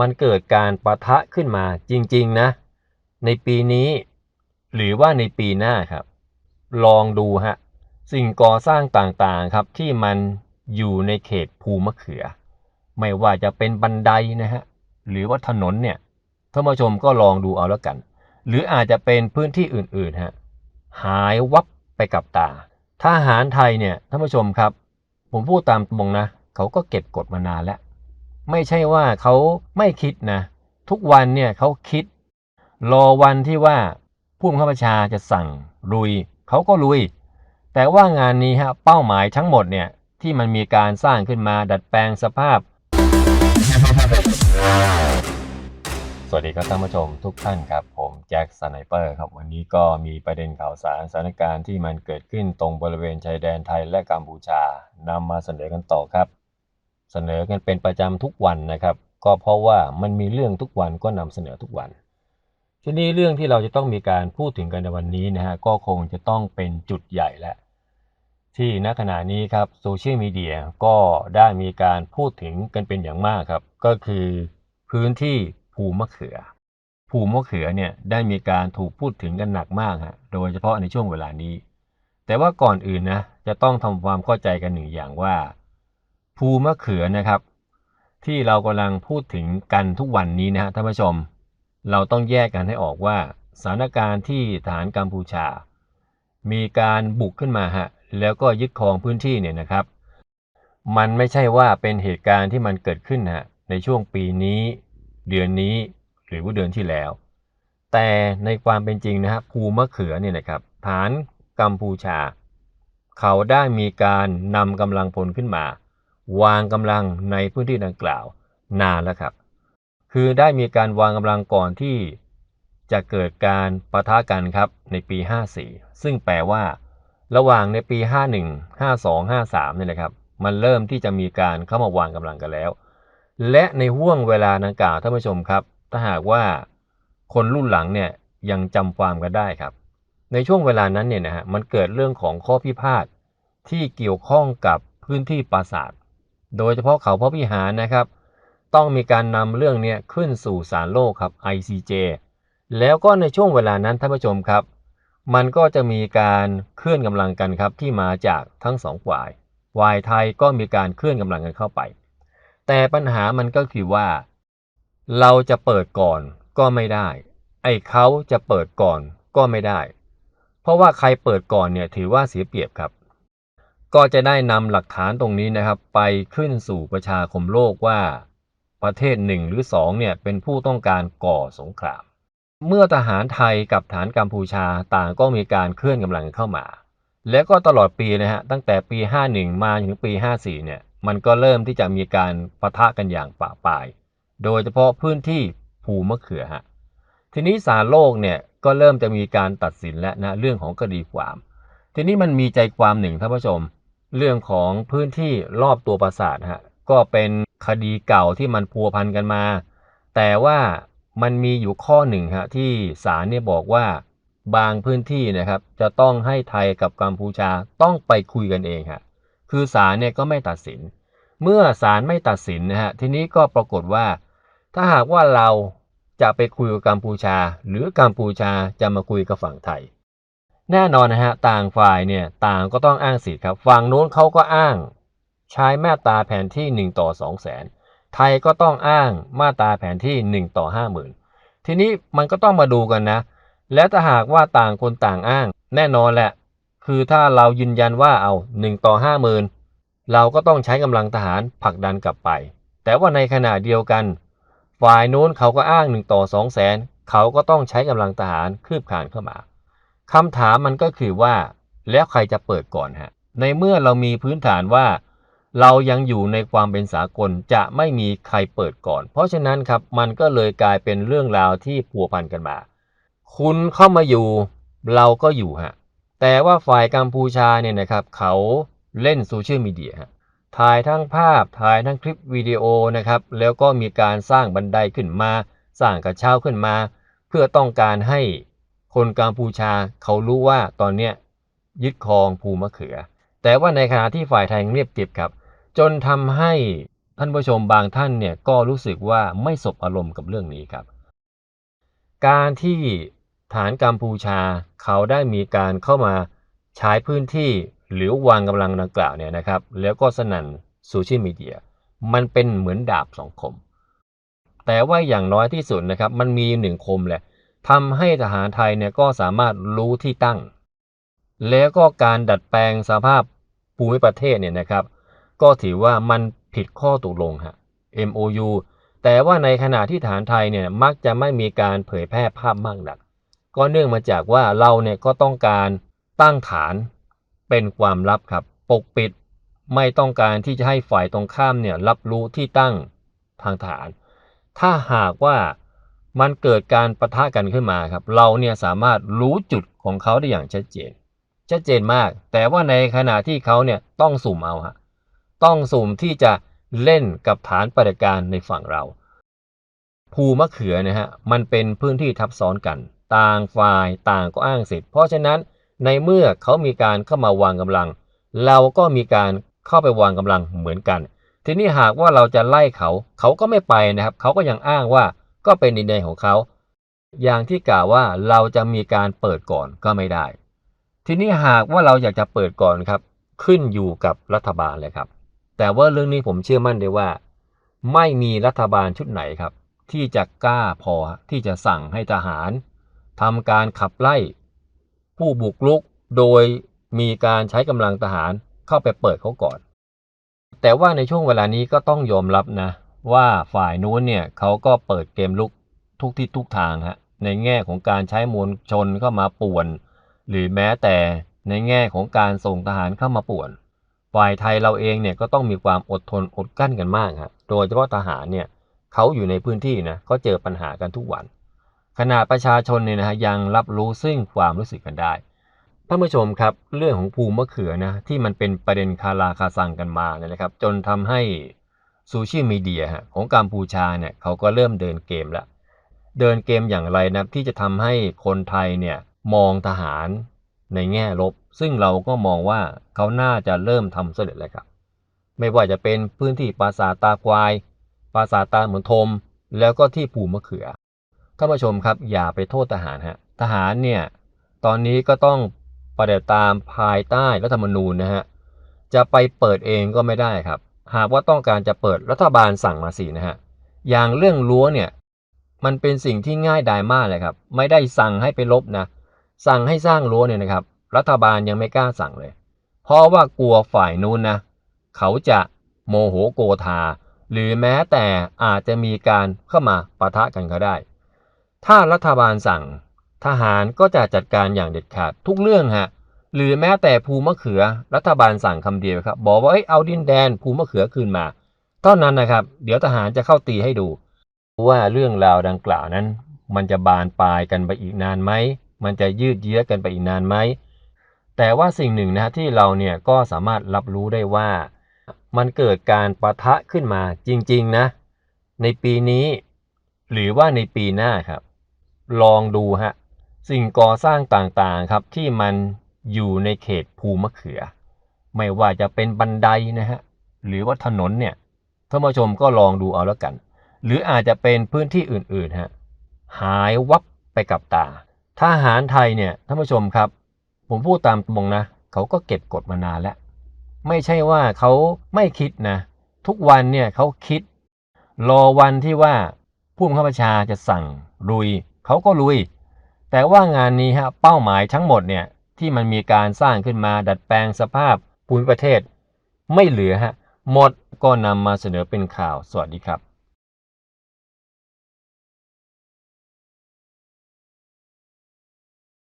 มันเกิดการปะทะขึ้นมาจริง ๆ นะ ในปีนี้ หรือว่าในปีหน้าครับ ลองดูฮะสิ่งก่อสร้างต่างๆครับที่มันอยู่ในเขตภูมะเขือ ไม่ว่าจะเป็นบันไดนะฮะหรือว่าถนนเนี่ยท่านผู้ชมก็ลองดูเอาแล้วกัน หรืออาจจะเป็นพื้นที่อื่นๆฮะหายวับไปกับตาทหารไทยเนี่ยท่านผู้ชมครับ ผมพูดตามตรงนะ เขาก็เก็บกดมานานแล้ว ไม่ใช่ว่าเขาไม่คิดนะ ทุกวันเนี่ยเขาคิด รอวันที่ว่าผู้บังคับบัญชาจะสั่งลุยเขาก็ลุย แต่ว่างานนี้ฮะเป้าหมายทั้งหมดเนี่ยที่มันมีการสร้างขึ้นมาดัดแปลงสภาพ สวัสดีครับท่านผู้ชมทุกท่านครับ ผมแจ็คสไนเปอร์ครับวันนี้ก็มีประเด็นข่าวสารสถานการณ์ที่มันเกิดขึ้นตรงบริเวณชายแดนไทยและกัมพูชานำมาเสนอกันต่อครับ เสนอกันเป็นประจำทุกวันนะครับ ก็เพราะว่ามันมีเรื่องทุกวันก็นำเสนอทุกวัน ทีนี้เรื่องที่เราจะต้องมีการพูดถึงกันในวันนี้นะฮะก็คงจะต้องเป็นจุดใหญ่และ ที่ณขณะนี้ครับโซเชียลมีเดียก็ได้มีการพูดถึงกันเป็นอย่างมากครับ ก็คือพื้นที่ภูมะเขือ ภูมะเขือเนี่ยได้มีการถูกพูดถึงกันหนักมากฮะโดยเฉพาะในช่วงเวลานี้ แต่ว่าก่อนอื่นนะจะต้องทำความเข้าใจกันหนึ่งอย่างว่า ภูมะเขือนะครับ ที่เรากำลังพูดถึงกันทุกวันนี้นะฮะท่านผู้ชม เราต้องแยกกันให้ออกว่าสถานการณ์ที่ฐานกัมพูชา มีการบุกขึ้นมาฮะแล้วก็ยึดครองพื้นที่เนี่ยนะครับ มันไม่ใช่ว่าเป็นเหตุการณ์ที่มันเกิดขึ้นฮะในช่วงปีนี้ เดือนนี้หรือว่าเดือนที่แล้ว แต่ในความเป็นจริงนะฮะภูมะเขือเนี่ยนะครับฐานกัมพูชา เขาได้มีการนำกำลังพลขึ้นมา วางกำลังในพื้นที่ดังกล่าวนานแล้วครับ คือได้มีการวางกำลังก่อนที่จะเกิดการปะทะกันครับในปี 54 ซึ่งแปลว่า ระหว่างในปี 51 52 53เนี่ยนะครับ มันเริ่มที่จะมีการเข้ามาวางกำลังกันแล้ว และในห่วงเวลาดังกล่าวท่านผู้ชมครับ ถ้าหากว่าคนรุ่นหลังเนี่ยยังจำความกันได้ครับ ในช่วงเวลานั้นเนี่ยนะฮะมันเกิดเรื่องของข้อพิพาทที่เกี่ยวข้องกับพื้นที่ปราสาท โดยเฉพาะเขาพระพิหารนะครับ ต้องมีการนำเรื่องเนี้ขึ้นสู่ศาลโลกครับ ICJ แล้วก็ในช่วงเวลานั้นท่านผู้ชมครับ มันก็จะมีการเคลื่อนกำลังกันครับที่มาจากทั้งสองฝ่ายฝ่ายไทยก็มีการเคลื่อนกำลังกันเข้าไป แต่ปัญหามันก็คือว่า เราจะเปิดก่อนก็ไม่ได้ ไอ้เขาจะเปิดก่อนก็ไม่ได้ เพราะว่าใครเปิดก่อนเนี่ยถือว่าเสียเปรียบครับ ก็จะได้นำหลักฐานตรงนี้นะครับ ไปขึ้นสู่ประชาคมโลกว่า ประเทศหนึ่งหรือสองเนี่ยเป็นผู้ต้องการก่อสงคราม เมื่อทหารไทยกับฐานกัมพูชาต่างก็มีการเคลื่อนกำลังเข้ามา แล้วก็ตลอดปีนะฮะตั้งแต่ปี 51 มาถึงปี 54 เนี่ยมันก็เริ่มที่จะมีการปะทะกันอย่างป่าปลาย โดยเฉพาะพื้นที่ภูมะเขือฮะทีนี้ศาลโลกเนี่ยก็เริ่มจะมีการตัดสินแล้วนะเรื่องของคดีความ ทีนี้มันมีใจความหนึ่งท่านผู้ชม เรื่องของพื้นที่รอบตัวปราสาทฮะก็เป็นคดีเก่าที่มันพัวพันกันมา แต่ว่ามันมีอยู่ข้อหนึ่งฮะที่ศาลเนี่ยบอกว่าบางพื้นที่นะครับ จะต้องให้ไทยกับกัมพูชาต้องไปคุยกันเองฮะคือศาลเนี่ยก็ไม่ตัดสิน เมื่อศาลไม่ตัดสินนะฮะทีนี้ก็ปรากฏว่า ถ้าหากว่าเราจะไปคุยกับกัมพูชา หรือกัมพูชาจะมาคุยกับฝั่งไทย แน่นอนนะฮะต่างฝ่ายเนี่ยต่างก็ต้องอ้างสิทธิ์ครับฝั่งโน้นเขาก็อ้างใช้มาตราแผนที่ 1 ต่อ 2 0 0แสนไทยก็ต้องอ้างมาตราแผนที่ 1 ต่อ 50,000 ทีนี้มันก็ต้องมาดูกันนะ แล้วถ้าหากว่าต่างคนต่างอ้าง แน่นอนแหละ คือถ้าเรายืนยันว่าเอา 1 ต่อ 50,000 เราก็ต้องใช้กำลังทหารผลักดันกลับไป แต่ว่าในขณะเดียวกัน ฝ่ายโน้นเขาก็อ้าง 1 ต่อ 2 0 0แสนเขาก็ต้องใช้กำลังทหารคืบคานเข้ามา คำถามมันก็คือว่า แล้วใครจะเปิดก่อนฮะ ในเมื่อเรามีพื้นฐานว่า เรายังอยู่ในความเป็นสากลจะไม่มีใครเปิดก่อน เพราะฉะนั้นครับมันก็เลยกลายเป็นเรื่องราวที่ผัวพันกันมา คุณเข้ามาอยู่ เราก็อยู่ฮะแต่ว่าฝ่ายกัมพูชาเนี่ยนะครับเขาเล่นโซเชียลมีเดียฮะถ่ายทั้งภาพถ่ายทั้งคลิปวิดีโอนะครับแล้วก็มีการสร้างบันไดขึ้นมา สร้างกระเช้าขึ้นมา เพื่อต้องการให้ คนกัมพูชาเขารู้ว่าตอนเนี้ยยึดครองภูมะเขือ แต่ว่าในขณะที่ฝ่ายไทยเงียบเก็บครับ จนทำให้ท่านผู้ชมบางท่านเนี่ยก็รู้สึกว่าไม่สบอารมณ์กับเรื่องนี้ครับ การที่ฐานกัมพูชาเขาได้มีการเข้ามาใช้พื้นที่หรือวางกำลังดังกล่าวเนี่ยนะครับ แล้วก็สนั่นโซเชียลมีเดียมันเป็นเหมือนดาบสองคม แต่ว่าอย่างน้อยที่สุดนะครับ มันมีหนึ่งคมแหละ ทำให้ทหารไทยเนี่ยก็สามารถรู้ที่ตั้ง แล้วก็การดัดแปลงสภาพภูมิประเทศเนี่ยนะครับ ก็ถือว่ามันผิดข้อตกลงฮะ MOU แต่ว่าในขณะที่ฐานไทยเนี่ยมักจะไม่มีการเผยแพร่ภาพมากนัก ก็เนื่องมาจากว่าเราเนี่ยก็ต้องการตั้งฐานเป็นความลับครับ ปกปิดไม่ต้องการที่จะให้ฝ่ายตรงข้ามเนี่ยรับรู้ที่ตั้งทางฐาน ถ้าหากว่า มันเกิดการประทะกันขึ้นมาครับ เราเนี่ยสามารถรู้จุดของเขาได้อย่างชัดเจน ชัดเจนมาก แต่ว่าในขณะที่เขาเนี่ยต้องสุ่มเอาฮะต้องสุ่มที่จะเล่นกับฐานปฏิการในฝั่งเรา ภูมะเขือนะฮะมันเป็นพื้นที่ทับซ้อนกัน ต่างฝ่ายต่างก็อ้างสิทธิ์เพราะฉะนั้นในเมื่อเขามีการเข้ามาวางกำลัง เราก็มีการเข้าไปวางกำลังเหมือนกัน ทีนี้หากว่าเราจะไล่เขาเขาก็ไม่ไปนะครับ เขาก็ยังอ้างว่า ก็เป็นดินแดนของเขา อย่างที่กล่าวว่าเราจะมีการเปิดก่อนก็ไม่ได้ ทีนี้หากว่าเราอยากจะเปิดก่อนครับ ขึ้นอยู่กับรัฐบาลเลยครับ แต่ว่าเรื่องนี้ผมเชื่อมั่นได้ว่า ไม่มีรัฐบาลชุดไหนครับ ที่จะกล้าพอที่จะสั่งให้ทหารทำการขับไล่ ผู้บุกรุกโดยมีการใช้กำลังทหารเข้าไปเปิดเขาก่อน แต่ว่าในช่วงเวลานี้ก็ต้องยอมรับนะ ว่าฝ่ายนู้นเนี่ยเขาก็เปิดเกมลุกทุกทิศทุกทางฮะในแง่ของการใช้มวลชนเข้ามาป่วน หรือแม้แต่ในแง่ของการส่งทหารเข้ามาป่วน ฝ่ายไทยเราเองเนี่ยก็ต้องมีความอดทนอดกั้นกันมากครับโดยเฉพาะทหารเนี่ยเขาอยู่ในพื้นที่นะเขาเจอปัญหากันทุกวัน ขณะประชาชนเนี่ยนะฮะยังรับรู้ซึ่งความรู้สึกกันได้ท่านผู้ชมครับเรื่องของภูมิมะเขือนะที่มันเป็นประเด็นคาราคาซังกันมาเนี่ยนะครับ จนทำให้ โซเชียลมีเดียของกัมพูชาเนี่ยเขาก็เริ่มเดินเกมแล้ว เดินเกมอย่างไรนะที่จะทำให้คนไทยเนี่ยมองทหารในแง่ลบ ซึ่งเราก็มองว่าเขาน่าจะเริ่มทำเสร็จแล้วครับไม่ว่าจะเป็นพื้นที่ปราสาทตาควาย ปราสาทตาเหมือนทม แล้วก็ที่ภูมะเขือท่านผู้ชมครับอย่าไปโทษทหารฮะทหารเนี่ยตอนนี้ก็ต้องปฏิบัติตามภายใต้รัฐธรรมนูญนะฮะจะไปเปิดเองก็ไม่ได้ครับ หากว่าต้องการจะเปิดรัฐบาลสั่งมาสินะฮะ อย่างเรื่องรั้วเนี่ย มันเป็นสิ่งที่ง่ายดายมากเลยครับ ไม่ได้สั่งให้ไปลบนะ สั่งให้สร้างรั้วเนี่ยนะครับ รัฐบาลยังไม่กล้าสั่งเลย เพราะว่ากลัวฝ่ายนู้นนะ เขาจะโมโหโกธา หรือแม้แต่อาจจะมีการเข้ามาปะทะกันก็ได้ ถ้ารัฐบาลสั่ง ทหารก็จะจัดการอย่างเด็ดขาดทุกเรื่องฮะ หรือแม้แต่ภูมะเขือรัฐบาลสั่งคำเดียวครับ บอกว่าเอ้ยเอาดินแดนภูมะเขือคืนมาเท่านั้นนะครับ เดี๋ยวทหารจะเข้าตีให้ดูว่าเรื่องราวดังกล่าวนั้น มันจะบานปลายกันไปอีกนานไหมมันจะยืดเยื้อกันไปอีกนานไหมแต่ว่าสิ่งหนึ่งนะที่เราเนี่ยก็สามารถรับรู้ได้ว่า มันเกิดการประทะขึ้นมาจริงๆนะ ในปีนี้ หรือว่าในปีหน้าครับ ลองดูฮะสิ่งก่อสร้างต่างๆครับที่มัน อยู่ในเขตภูมะเขือ ไม่ว่าจะเป็นบันไดนะฮะหรือว่าถนนเนี่ยท่านผู้ชมก็ลองดูเอาแล้วกัน หรืออาจจะเป็นพื้นที่อื่นๆฮะหายวับไปกับตาทหารไทยเนี่ยท่านผู้ชมครับ ผมพูดตามตรงนะเขาก็เก็บกดมานานแล้ว ไม่ใช่ว่าเขาไม่คิดนะ ทุกวันเนี่ยเขาคิด รอวันที่ว่าผู้บังคับบัญชาจะสั่งลุยเขาก็ลุย แต่ว่างานนี้ฮะเป้าหมายทั้งหมดเนี่ย ที่มันมีการสร้างขึ้นมาดัดแปลงสภาพภูมิประเทศ ไม่เหลือฮะหมดก็นำมาเสนอเป็นข่าวสวัสดีครับ